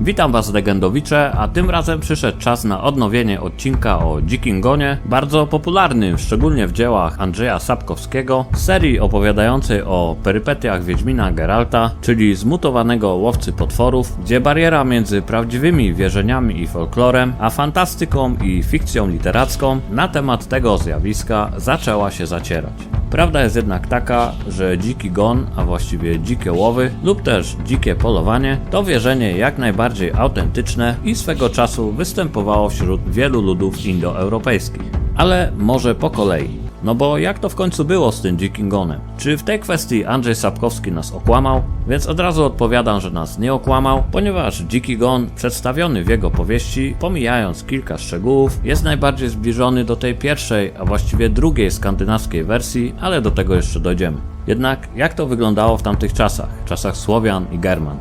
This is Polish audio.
Witam Was legendowicze, a tym razem przyszedł czas na odnowienie odcinka o Dzikim Gonie, bardzo popularnym, szczególnie w dziełach Andrzeja Sapkowskiego, serii opowiadającej o perypetiach Wiedźmina Geralta, czyli zmutowanego łowcy potworów, gdzie bariera między prawdziwymi wierzeniami i folklorem, a fantastyką i fikcją literacką na temat tego zjawiska zaczęła się zacierać. Prawda jest jednak taka, że dziki gon, a właściwie dzikie łowy lub też dzikie polowanie to wierzenie jak najbardziej autentyczne i swego czasu występowało wśród wielu ludów indoeuropejskich. Ale może po kolei. No bo jak to w końcu było z tym dzikim gonem? Czy w tej kwestii Andrzej Sapkowski nas okłamał? Więc od razu odpowiadam, że nas nie okłamał, ponieważ dziki gon przedstawiony w jego powieści, pomijając kilka szczegółów, jest najbardziej zbliżony do tej pierwszej, a właściwie drugiej skandynawskiej wersji, ale do tego jeszcze dojdziemy. Jednak jak to wyglądało w tamtych czasach, czasach Słowian i German?